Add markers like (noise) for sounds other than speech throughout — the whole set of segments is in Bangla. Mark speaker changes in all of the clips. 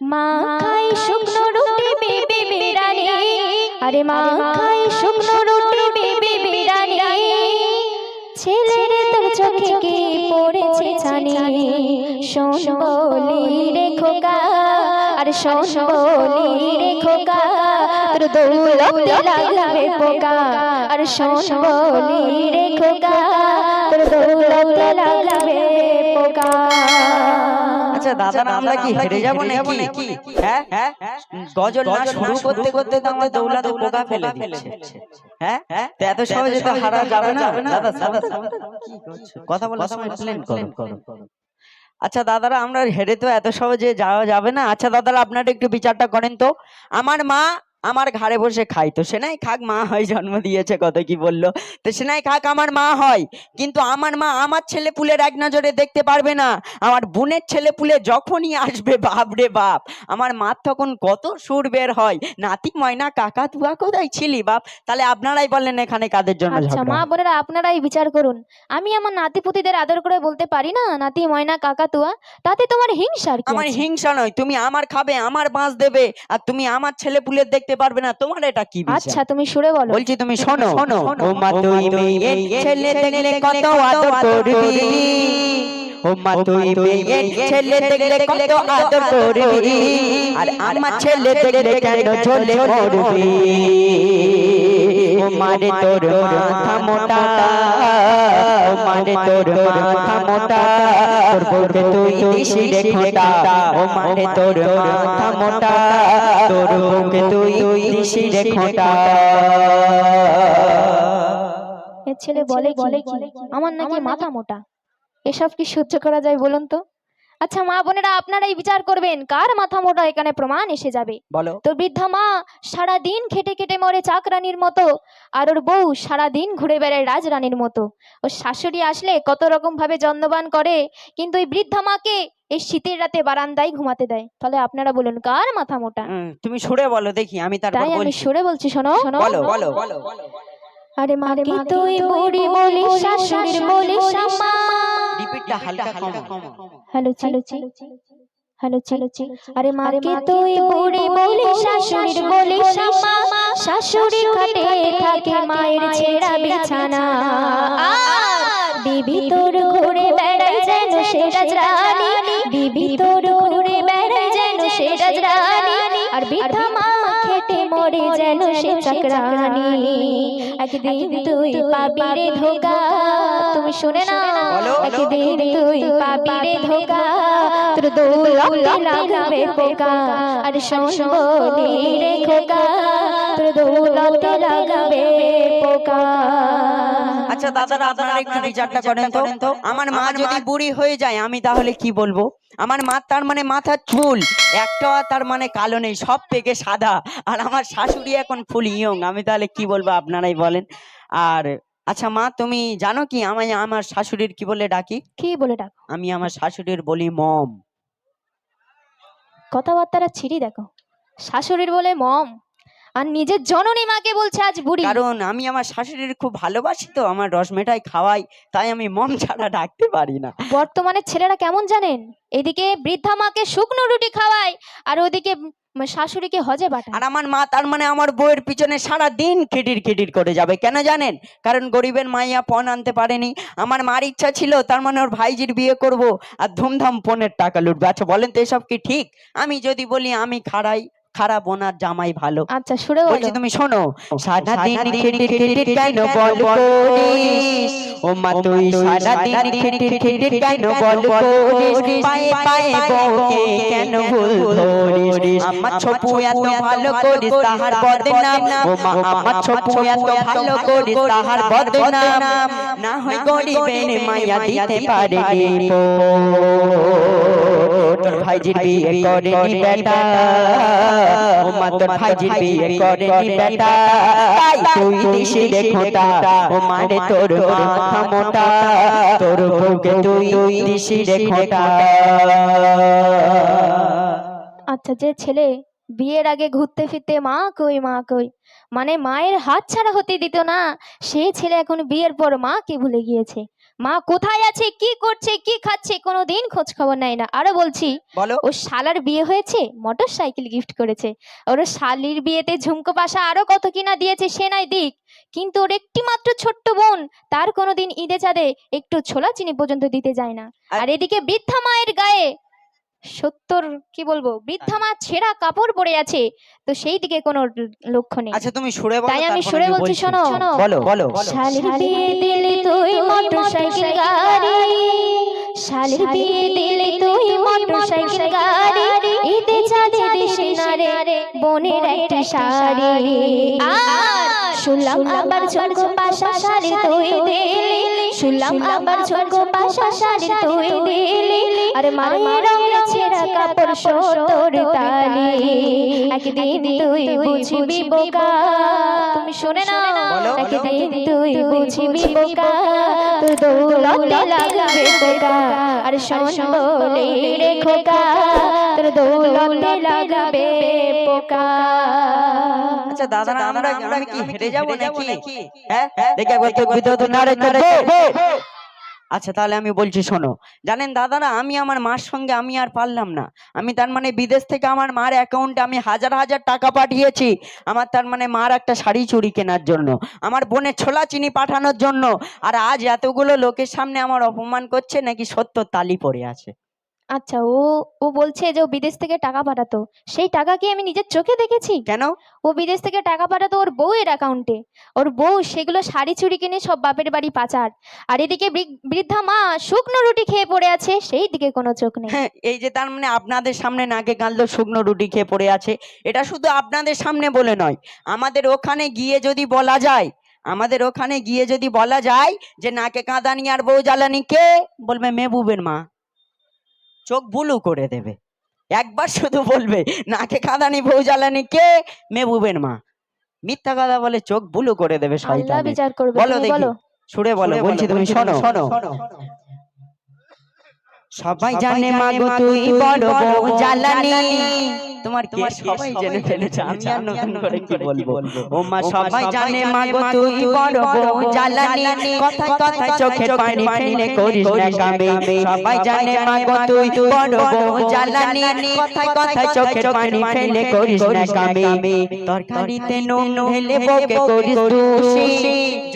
Speaker 1: মা খাই শুকনো রুটি বেবি বিরানি আরে মা খাই শুকনো রুটি বেবি বিরানি ছেলের তোর চোখে কি পড়েছে জানি শোন বলি রে খোকা, আর শোন বলি রে খোকা, তোর দৌলতে লাগবে পোকা। আর শোন বলি রে খোকা, তোর দৌলতে লাগবে পোকা।
Speaker 2: আচ্ছা দাদা আমরা কি হেরে যাব নাকি? হ্যাঁ হ্যাঁ গজল না শুরু করতে করতে তো আমরা দৌলাতে পোকা ফেলে দিচ্ছে। হ্যাঁ তো এত সহজে তো হারা যাবে না। দাদা দাদা? কথা বলার সময় প্ল্যান করো। আচ্ছা দাদারা আমরা হেরে তো এত সহজে যাওয়া যাবে না। আচ্ছা দাদারা আপনারা একটু বিচারটা করেন তো। আমার মা আমার ঘাড়ে বসে খাই। তো সেনাই খাক মা হয় জন্ম দিয়েছে কত কি বলল? তো সে নাই খাক আমার মা হয়। কিন্তু আমার মা আমার ছেলে পুলের এক নজরে দেখতে পারবে না। আমার বোনের ছেলে পুলে যখনই আসবে বাপ রে বাপ আমার মার তখন কত সুর বের হয়। নাতি ময়না কাকা তুয়া কোথায় ছিলি বাপ? তাহলে আপনারাই বললেন এখানে কাদের জন্য
Speaker 1: আচ্ছা মা বোনেরা আপনারাই বিচার করুন। আমি আমার নাতি পুতিদের আদর করে বলতে পারি না? নাতি ময়না কাকা তুয়া তাতে তোমার হিংসার
Speaker 2: আমার হিংসা নয় তুমি আমার খাবে আমার বাঁশ দেবে আর তুমি আমার ছেলে পুলের দেখতে পারবে না তোমার এটা কি বিচার?
Speaker 1: আচ্ছা তুমি সুরে বলো।
Speaker 2: বলছি তুমি শোনো শোনো ও মা তুই মেয়ে ছেলে দেখলে কত আদর করবি? ও মা তুই মেয়ে ছেলে দেখলে কত আদর করবি? আর আমার ছেলে দেখলে কেন ঝোলে মরবি মারে তোর মাথা মোটা মারে তোর মাথা মোটা। তোর বউকে তুই দিশি রে খোটা ও মারে তোর মাথা মোটা। তোর বউকে তুই দিশি রে খোটা।
Speaker 1: এ ছেলে বলে বলে আমার নাকি মাথা মোটা। এসব কি সহ্য করা যায় বলুন তো? আচ্ছা মা বোনেরা আপনারাই বিচার করবেন কার মাথা মোটা এখানে প্রমাণ এসে যাবে?
Speaker 2: বলো।
Speaker 1: তোর বৃদ্ধা মা সারা দিন খেটে খেটে মরে চাকরানির মতো আর ওর বউ সারা দিন ঘুরে বেড়ায় রাজরানীর মতো। ওর শাশুড়ি আসলে কত রকম ভাবে যত্নবান করে কিন্তু ওই বৃদ্ধা মাকে এই শীতের রাতে বারান্দায় ঘুমাতে দেয়। তাহলে আপনারা বলুন কার মাথা মোটা?
Speaker 2: তুমি সুরে বলো দেখি আমি তারপর
Speaker 1: তাই আমি
Speaker 2: বলছি।
Speaker 1: সরে বলছি শোনো। শোনো
Speaker 2: বলো বলো
Speaker 1: আরে মা কি তুই বুড়ি বলিস শাশুড়ির বলিস আম্মা
Speaker 2: রিপিটটা হালকা কম।
Speaker 1: হ্যালো হ্যালো হ্যালো হ্যালো আরে মা কি তুই বুড়ি বলিস শাশুড়ির বলিস আম্মা শাশুড়ি খাটে থাকে মায়ের ছেঁড়া বিছানা। বিবি তোর ঘুরে বেড়ায় যেন সে রাজরানী। বিবি তোর ঘুরে বেড়ায় যেন সে রাজরানী। আর বৃদ্ধা মা খেটে মরে যেন সে চাকরানি একদিন তুই পাবি রে ধোকা। তুমি শুনে না। একদিন তুই পাবি রে ধোকা। তোর দৌলতে লাগবে পোকা। আর বলি রে খোকা। তোর দৌলতে লাগবে পোকা।
Speaker 2: আচ্ছা দাদারা আপনারা একটু বিচারটা করেন তো। আমার মা যদি বুড়ি হয়ে যায় আমি তাহলে কি বলব? আমার মা তার মানে মাথার চুল। একটা তার মানে কালো নেই সব থেকে সাদা। আর আমার শাশুড়ি এখন ফুল ইয়ং আমি তাহলে কি বলব আপনারাই বলেন। আর আচ্ছা মা তুমি জানো কি আমি আমার শাশুড়ির কি বলে ডাকি?
Speaker 1: কি বলে ডাক?
Speaker 2: আমি আমার শাশুড়ির বলি মম।
Speaker 1: কথাবার্তারা ছিড়ি দেখো। শাশুড়ির বলে মম। আর নিজের জননী মাকে বলছে আজ বুড়ি।
Speaker 2: কারণ আমি আমার শাশুড়ির খুব ভালোবাসি তো আমার রসমেটাই খাওয়াই তাই আমি মম ছাড়া ডাকতে পারি না।
Speaker 1: বর্তমানে ছেলেরা কেমন জানেন? এদিকে বৃদ্ধা মাকে শুকনো রুটি খাওয়ায় আর ওদিকে শাশুড়িকে হজে বাটা
Speaker 2: আর আমার মা তার মানে আমার বউয়ের পিছনে সারা দিন খিটির খিটির করে যাবে কেন জানেন? কারণ গরিবের মাইয়া পণ আনতে পারেনি। আমার মার ইচ্ছা ছিল তার মানে ওর ভাইজির বিয়ে করব আর ধুমধাম পণের টাকা লুটবে। আচ্ছা বলেন তো এসব কি ঠিক? আমি যদি বলি আমি খাড়াই। খারাপ ওনার জামাই ভালো।
Speaker 1: আচ্ছা বলো
Speaker 2: বলছি তুমি শোনো সারা দিন খিটির খিটির কেন বল করিস? ও মা তুই সারা দিন খিটির খিটির কেন বল করিস? পায়ে পায়ে বউকে কেন ভুল ধরিস আমার ছপু এত ভালো করিস তাহার বদনাম। ও মা আমার ছপু এত ভালো করিস তাহার বদনাম। না হয় গরিবের মায়া দিতে পারে তোর ভাইজির বিয়ে করেনি বেটা। ও মা তোর ভাইজির বিয়ে করেনি বেটা। তাই তুই দিশি ও মারে তোর মাথা মোটা তোর বউকে তুই দিশি
Speaker 1: আচ্ছা যে ছেলে বিয়ের আগে ঘুরতে ফিরতে মা কই মা কই? মানে মায়ের হাত ছাড়া হতে দিত না। সে ছেলে এখন বিয়ের পর মাকে ভুলে গিয়েছে? মা কোথায় আছে কি করছে কি খাচ্ছে কোনোদিন খোঁজ খবর নেয় না। আরও বলছি
Speaker 2: বলো।
Speaker 1: ও শালার বিয়ে হয়েছে মোটর সাইকেল গিফট করেছে। ওর শালির বিয়েতে ঝুমকো পাশা আরও কত কিনা দিয়েছে সে নাই দিক। কিন্তু ওর একটি মাত্র ছোট্ট বোন তার কোনোদিন ঈদে চাঁদে একটু ছোলা চিনি পর্যন্ত দিতে যায় না।
Speaker 2: আর-
Speaker 1: এদিকে বৃদ্ধা মায়ের গায়ে সত্তর কি বলব বৃদ্ধা মা ছেঁড়া কাপড় পরে আছে তো সেই দিকে কোনো লক্ষ্য নেই।
Speaker 2: আচ্ছা তুমি সুরে বলো
Speaker 1: তাই আমি সুরে বলছি
Speaker 2: শোনো
Speaker 1: শোনো।
Speaker 2: বলো বলো।
Speaker 1: শালির বিয়ে দিলে তুই মোটর শালির বিয়ে দিলে তুই মোটর সাইকেল গাড়ি। ঈদে চাঁদে দেশে নারে বোনের একটা শাড়ি। আর শুনলাম আবার ঝুমকো পাশা শাড়ি তুই দিলি। শুনলাম আবার পাশা শাড়ি তুই দিলি। আরে মায়ের রঙে ছেঁড়া কাপড় সত্তর তালি। একদিন তুই বুঝবি বোকা। তুমি শুনে না। একদিন তুই বুঝবি বোকা। দৌলতে লাগবে পোকা আর শোন বলে রে খোকা তোর দৌলতে লাগবে পোকা।
Speaker 2: আচ্ছা দাদা আমরা আমরা কি হেরে যাব নাকি? হ্যাঁ? দেখে একবার তো বিদ্যুৎ নারে করবে আচ্ছা তাহলে আমি বলছি, শোনো। জানেন দাদারা, আমি আমার মার সঙ্গে আমি আর পারলাম না। আমি তার মানে বিদেশ থেকে আমার মার অ্যাকাউন্টে আমি হাজার হাজার টাকা পাঠিয়েছি। আমার তার মানে মার একটা শাড়ি চুরি কেনার জন্য, আমার বোনের ছোলা চিনি পাঠানোর জন্য। আর আজ এতগুলো লোকের সামনে আমার অপমান করছে, নাকি সত্য তালি পড়ে আছে?
Speaker 1: আচ্ছা ও ও বলছে যে ও বিদেশ থেকে টাকা পাঠাতো। সেই টাকা কি আমি নিজের চোখে দেখেছি?
Speaker 2: কেন?
Speaker 1: ও বিদেশ থেকে টাকা পাঠাতো ওর বউয়ের অ্যাকাউন্টে ওর বউ সেগুলো শাড়ি চুড়ি কিনে সব বাপের বাড়ি পাচার। আর এদিকে বৃদ্ধা মা শুকনো রুটি খেয়ে পড়ে আছে সেই দিকে কোনো চোখ নেই।
Speaker 2: হ্যাঁ এই যে তার মানে আপনাদের সামনে নাকে গাললো শুকনো রুটি খেয়ে পড়ে আছে এটা শুধু আপনাদের সামনে বলে নয়। আমাদের ওখানে গিয়ে যদি বলা যায় আমাদের ওখানে গিয়ে যদি বলা যায় যে নাকে কাঁদানি আর বউ জ্বালানি কে? বলবে মেহবুবের মা। চোখ বুলু করে দেবে। একবার শুধু বলবে নাকে কাঁদানি বউ জ্বালানি কে? মেবুবেন মা। মিথ্যা কথা বলে চোখ বুলু করে দেবে শয়তান বলো দেখি। সুরে বলো বলছি তুমি শোনো। শোনো। সবাই জানে মাগো তুই বড় বউ জ্বালানি। তোমার কে সবাই জেনে ফেলেছে আমি আর নতুন করে কি বলব? ও মা সবাই জানে মাগো তুই বড় বউ জ্বালানি। কথায় কথায় চোখে পানি ফেলে করিস না কামে সবাই জানে মাগো তুই বড় বউ জ্বালানি। কথায় কথায় চোখে পানি ফেলে করিস না কামে তরকারিতে নুন ঢেলে বউকে করিস দোষী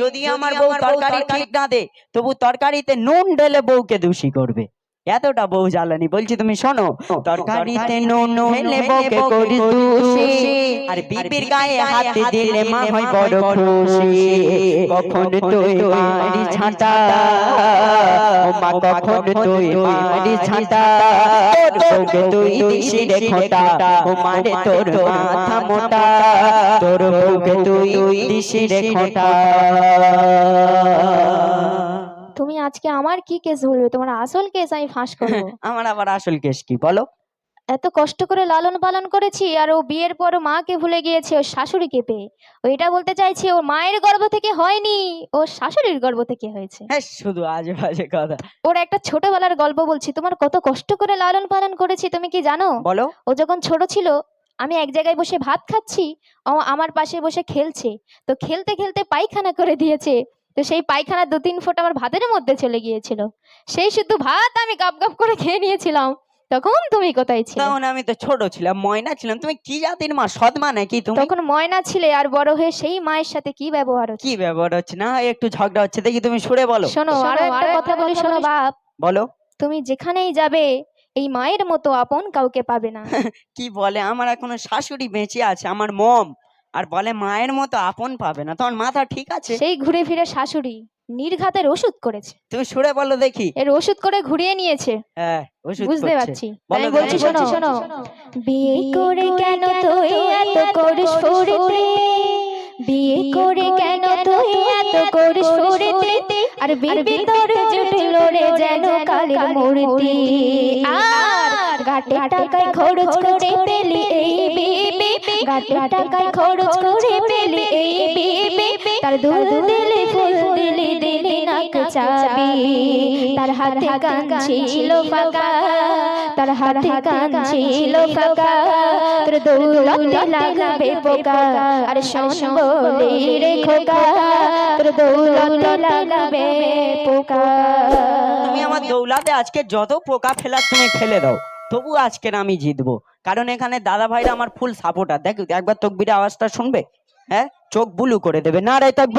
Speaker 2: যদি আমার বউ তরকারি ঠিক না দে তবু তরকারিতে নুন ঢেলে বউকে দোষী করবে এতটা বউ জ্বালানি বলছি তুমি শোনো তরকারিতে নুন ঢেলে বউকে করিস দোষী। আর বিবির গায়ে হাত দিলে মা হয় বড় খুশি। কখন তুই মারি ছাঁটা ও মা কখন তুই মারি ছাঁটা তোর তুই দিশি রে খোটা? ও মারে তোর মাথা মোটা। তোর বউকে তুই দিশি রে খোটা।
Speaker 1: তুমি আজকে আমার কি কেস ধরবে তোমার আসল কেস আমি ফাঁস করব। (laughs)
Speaker 2: আমার আবার আসল কেস কি? বলো।
Speaker 1: এত কষ্ট করে লালন পালন করেছি আর ও বিয়ের পর মাকে ভুলে গিয়েছে ওর শাশুড়িকে পেয়ে। ও এটা বলতে চাইছে ও মায়ের গর্ভ থেকে হয়নি ও শাশুড়ির গর্ভ থেকে হয়েছে।
Speaker 2: হ্যাঁ শুধু আজে বাজে কথা।
Speaker 1: ওর একটা ছোটবেলার গল্প বলছি তোমার কত কষ্ট করে লালন পালন করেছি তুমি কি জানো?
Speaker 2: বলো।
Speaker 1: ও যখন ছোট ছিল আমি এক জায়গায় বসে ভাত খাচ্ছি ও আমার পাশে বসে খেলছে তো খেলতে খেলতে পায়খানা করে দিয়েছে। তো সেই পায়খানা দু তিন ফুট আমার ভাতের মধ্যে চলে গিয়েছিল। সেই শুধু ভাত আমি গাপ গাপ করে খেয়ে নিয়েছিলাম। তখন তুমি কোথায় ছিলে?
Speaker 2: তখন আমি তো ছোট ছিলাম ময়না ছিলাম। তুমি কি জাতির মা? সৎ মা নাকি তুমি?
Speaker 1: তখন ময়না ছিলে আর বড় হয়ে সেই মায়ের সাথে কি ব্যবহার হচ্ছে?
Speaker 2: কি ব্যবহার হচ্ছে? না একটু ঝগড়া হচ্ছে। দেখি তুমি সুরে বলো।
Speaker 1: শোনো আরও একটা কথা বলি শোনো বাপ।
Speaker 2: বলো।
Speaker 1: তুমি যেখানেই যাবে এই মায়ের মতো আপন কাউকে পাবে না। (laughs)
Speaker 2: কি বলে? আমার এখনও শাশুড়ি বেঁচে আছে আমার মম। আর বলে মায়ের মতো আপন পাবে না তোমার মাথা ঠিক আছে?
Speaker 1: সেই ঘুরে ফিরে শাশুড়ি নির্ঘাতের ওষুধ করেছে।
Speaker 2: তুমি সুরে বলো দেখি।
Speaker 1: এর ওষুধ করে ঘুরিয়ে নিয়েছে।
Speaker 2: হ্যাঁ ওষুধ
Speaker 1: বুঝতে পারছি।
Speaker 2: বলো
Speaker 1: বলছি শোনো। শোনো বিয়ে করে কেন তুই এত করিস ফুরিতে বিয়ে করে কেন তুই এত করিস ফুরিতে আর বিবি তোর জুটল রে যেন কালের মূর্তি। আর টাকায় খরচ করে পেলি এই বিবি। গাটে খরচ করে পেলি এই বিবি। তার দুধ ফুল নাক চাবি। তার হাতে ছিল ফাঁকা। তার হাতে ছিল ফাঁকা। তোর লাগবে পোকা। আর শোন বলি রে খোকা, তোর লাগবে পোকা।
Speaker 2: তুমি আমার দৌলাতে আজকে যত পোকা ফেলার তুমি ফেলে দাও। তবু আজকের আমি জিতবো। কারণ এখানে দাদা ভাইরা আমার ফুল সাপোর্টার দেখ একবার তকবির আওয়াজটা শুনবে? হ্যাঁ? চোখ বুলু করে দেবে। না রে থাকব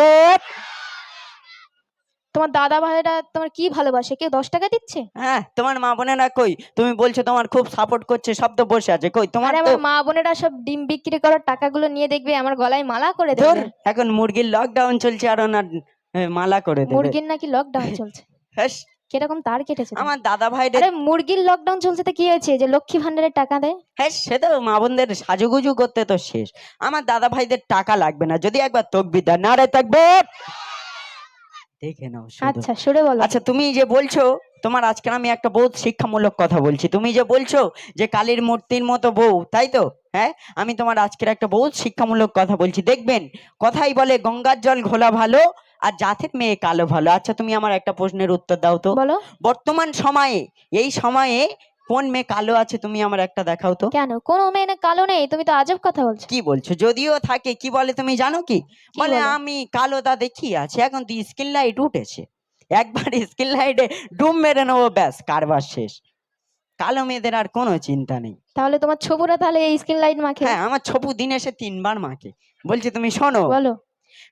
Speaker 1: তোমার দাদা ভাইরা তোমার কি ভালোবাসে? কেউ দশ টাকা দিচ্ছে?
Speaker 2: হ্যাঁ তোমার মা বোনেরা কই? তুমি বলছো তোমার খুব সাপোর্ট করছে সব তো বসে আছে। কই তোমার
Speaker 1: আমার মা বোনেরা সব ডিম বিক্রি করার টাকাগুলো নিয়ে দেখবে আমার গলায় মালা করে দেবে।
Speaker 2: এখন মুরগির লকডাউন চলছে আর ওনার মালা করে দেবে।
Speaker 1: মুরগির নাকি লকডাউন চলছে?
Speaker 2: হ্যাস,
Speaker 1: কীরকম তার কেটেছে
Speaker 2: আমার দাদা ভাইদের
Speaker 1: আরে মুরগির লকডাউন চলছে তো কি হয়েছে? যে লক্ষ্মী ভান্ডারের টাকা দেয়?
Speaker 2: হ্যাঁ সে তো মা বোনদের সাজুগুজু করতে তো শেষ। আমার দাদা ভাইদের টাকা লাগবে না। যদি একবার তকবির দেয় না রে থাকবে দেখে নাও
Speaker 1: আচ্ছা সরে বলো।
Speaker 2: আচ্ছা তুমি যে বলছো তোমার আজকে আমি একটা বহুত শিক্ষামূলক কথা বলছি। তুমি যে বলছো যে কালীর মূর্তির মতো বউ তাই তো? হ্যাঁ আমি তোমার আজকের একটা বহুত শিক্ষামূলক কথা বলছি। দেখবেন কথাই বলে গঙ্গার জল ঘোলা ভালো আর জাতের মেয়ে কালো ভালো। আচ্ছা তুমি আমার একটা প্রশ্নের উত্তর দাও তো।
Speaker 1: বলো।
Speaker 2: বর্তমান সময়ে এই সময়ে কোন মেয়ে কালো আছে তুমি আমার একটা দেখাও তো।
Speaker 1: কেন? কোন মেয়ে না কালো নেই? তুমি তো আজব কথা বলছো।
Speaker 2: কি বলছো? যদিও থাকে কি বলে তুমি জানো কি? বলে আমি কালো দা দেখি আছে এখন তো স্কিন লাইট উঠেছে। একবার স্কিন লাইটে ডুব মেরে নেব ব্যাস কারবার শেষ। কালো মেয়েদের আর কোনো চিন্তা নেই।
Speaker 1: তাহলে তোমার ছবুরা তাহলে এই স্ক্রিন লাইট মাখে?
Speaker 2: হ্যাঁ আমার ছবু দিন এসে তিনবার মাকে বলছি তুমি শোনো।
Speaker 1: বলো।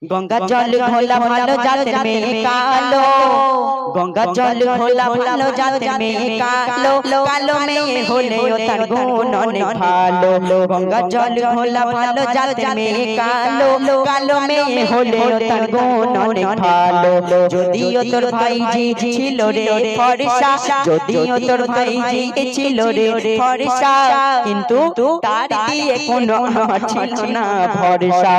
Speaker 2: গঙ্গা জল ঘোলা ভালো জাতের মেয়ে কালো। গঙ্গা জল ঘোলা ভালো জাতের মেয়ে কালো। কালো। মেয়ে হলেও তার গুণ অনেক ভালো। গঙ্গা জল ঘোলা ভালো জাতের মেয়ে কালো। কালো। মেয়ে হলেও তার গুণ অনেক ভালো। যদিও তোর ভাইজি ছিল রে ফর্সা। যদিও তোর ভাইজি ছিল রে ফর্সা। কিন্তু তার দিয়ে কোনো ছিল না ভরসা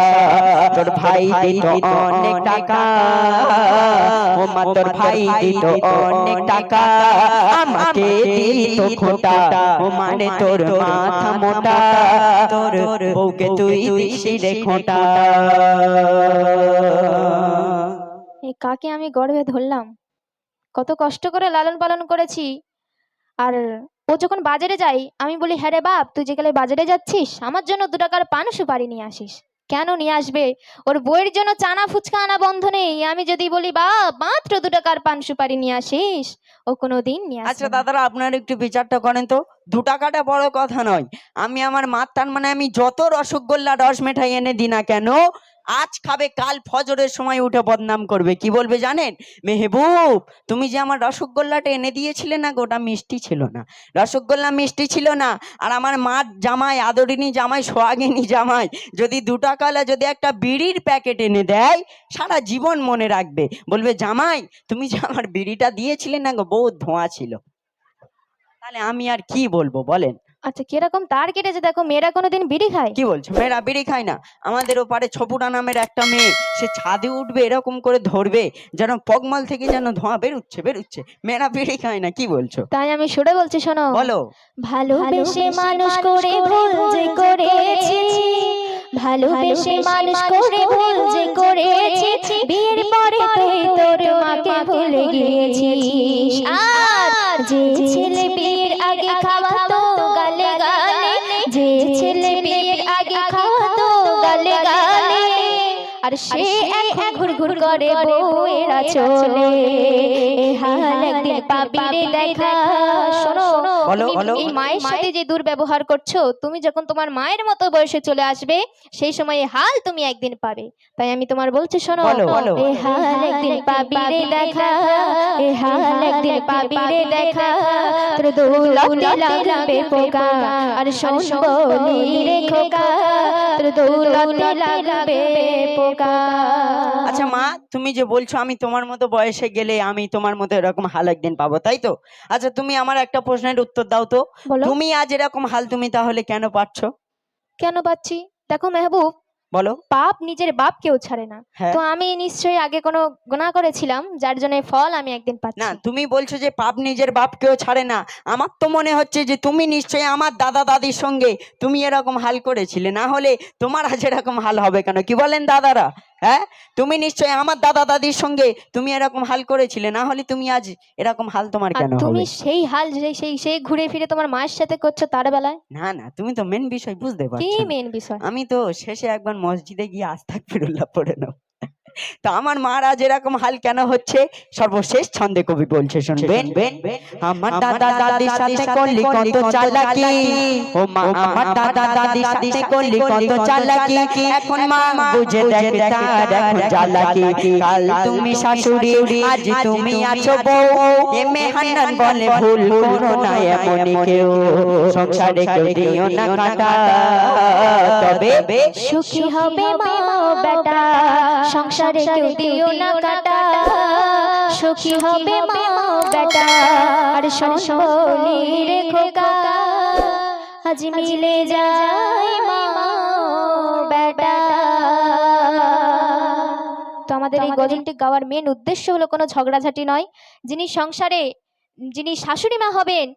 Speaker 2: তোর ভাই দিত অনেক টাকা। ও মা তোর ভাই দিত অনেক টাকা। আমাকে দিত খোটা। ও মানে তোর মাথা মোটা। তোর বউকে তুই দিছি রে খোটা।
Speaker 1: এই কাকে আমি গর্বে ধরলাম? কত কষ্ট করে লালন পালন করেছি। আর ও যখন বাজারে যাই আমি বলি হ্যাঁ রে বাপ তুই যেখানে বাজারে যাচ্ছিস আমার জন্য দু টাকার পান সুপারি নিয়ে আসিস। কেন নিয়ে আসবে? ওর বইয়ের জন্য চানা ফুচকা আনা বন্ধ নেই। আমি যদি বলি বা মাত্র দু টাকার পান সুপারি নিয়ে আসিস? ও কোনো দিন নিয়ে
Speaker 2: আচ্ছা। দাদারা আপনার একটু বিচারটা করেন তো। দু টাকাটা বড় কথা নয়। আমি আমার মাত্রার মানে আমি যত রসগোল্লা রস মেঠাই এনে দিই না কেন আজ খাবে, কাল ফজরের সময় উঠে বদনাম করবে। কি বলবে জানেন? মেহবুব, তুমি যে আমার রসগোল্লাটা এনে দিয়েছিলে না গোটা মিষ্টি ছিল না। রসগোল্লা মিষ্টি ছিল না, আর আমার মার জামাই, আদরিনী জামাই, সোহাগিনী জামাই, যদি দু টাকালা যদি একটা বিড়ির প্যাকেট এনে দেয়, সারা জীবন মনে রাখবে। বলবে, জামাই, তুমি যে আমার বিড়িটা দিয়েছিলে না গো, বহুত ধোঁয়া ছিল। তাহলে আমি আর কি বলব বলেন?
Speaker 1: আচ্ছা কীরকম তার কেটেছে? দেখো মেয়েরা কোনোদিন বিড়ি খায়?
Speaker 2: কি বলছো? মেয়েরা বিড়ি খায় না। আমাদের ওপারে ছপুরা নামের একটা মেয়ে সে ছাদে উঠবে এরকম করে ধরবে যেন পগমাল থেকে যেন ধোঁয়া বেরুচ্ছে বেরুচ্ছে। মেয়েরা বিড়ি খায় না কি বলছো?
Speaker 1: তাই আমি সরে বলছি শোনো।
Speaker 2: বলো।
Speaker 1: ভালোবেসে মানুষ করে ভুল যে করেছি। ভালোবেসে মানুষ করে ভুল যে করেছি। বিয়ের পরে তুই তোর মাকে ভুলে গিয়েছিস আর যে ছেলে বিয়ের আর সে এখন ঘুর করে বউয়েরা চলে। হাল একদিন পাবি রে দেখা। শোনো এই মায়ের সাথে যে দুর্ব্যবহার করছ তুমি যখন তোমার মায়ের মতো বয়সে চলে আসবে সেই সময় হাল তুমি একদিন পাবে। তাই আমি তোমার বলছি শোনো। এ হাল একদিন পাবি রে দেখা। এ হাল একদিন পাবি রে দেখা। তোর দৌলতে লাগবে পোকা। আর শোন বলি রে খোকা তোর দৌলতে লাগবে পোকা।
Speaker 2: আচ্ছা মা তুমি যে বলছো আমি তোমার মতো বয়সে গেলে আমি তোমার মতো এরকম হাল একদিন পাবো তাই তো? আচ্ছা তুমি আমার একটা প্রশ্নের উত্তর দাও তো।
Speaker 1: বলো।
Speaker 2: তুমি আজ এরকম হাল তুমি তাহলে কেন পাচ্ছ?
Speaker 1: কেন পাচ্ছি? দেখো মেহবুব
Speaker 2: বলো।
Speaker 1: পাপ নিজের বাপ কেউ ছাড়ে না।
Speaker 2: হ্যাঁ।
Speaker 1: তো আমি নিশ্চয়ই আগে কোনো গুনাহ করেছিলাম যার জন্য ফল আমি একদিন
Speaker 2: না
Speaker 1: পাচ্ছি
Speaker 2: তুমি বলছো যে পাপ নিজের বাপ কেউ ছাড়ে না। আমার তো মনে হচ্ছে যে তুমি নিশ্চয়ই আমার দাদা দাদির সঙ্গে তুমি এরকম হাল করেছিলে। না হলে তোমার আজ এরকম হাল হবে কেন? কি বলেন দাদারা? হ্যাঁ? তুমি নিশ্চয়ই আমার দাদা দাদির সঙ্গে তুমি এরকম হাল করেছিলে না হলে তুমি আজ এরকম হাল তোমার কেন
Speaker 1: তুমি সেই হাল যে- সেই সেই ঘুরে ফিরে তোমার মায়ের সাথে করছ তার বেলায়?
Speaker 2: না না তুমি তো মেন বিষয় বুঝতে পারছ না।
Speaker 1: মেন বিষয়?
Speaker 2: আমি তো শেষে একবার মসজিদে গিয়ে আস্তাক ফিরুল্লাহ পড়ে নাও তো আমার মহারাজ এরকম হাল কেন হচ্ছে? সর্বশেষ ছন্দে কবি বলছে শুনবেন? আমার দাদা দাদির সাথে করলি কত চালাকি। ও মা আমার দাদা দাদির সাথে করলি কত চালাকি। এখন মা বুঝে দেখ তার এখন চালাকি। কাল তুমি শাশুড়ি আজ তুমি আছো বউ। এমে হান্নান বলে ভুল করো না এমনই কেউ। সংসারে কেউ দিও না কাটা তবে
Speaker 1: সুখী হবে মা বেটা। সংসারে কেউ দিও না কাটা। সুখী হবে মা বেটা আর আজ মিলে যায় মা বেটা। তো আমাদের এই গজলটি গাওয়ার মেন উদ্দেশ্য হলো কোনো ঝগড়াঝাটি নয়। যিনি সংসারে যিনি শাশুড়ি মা হবেন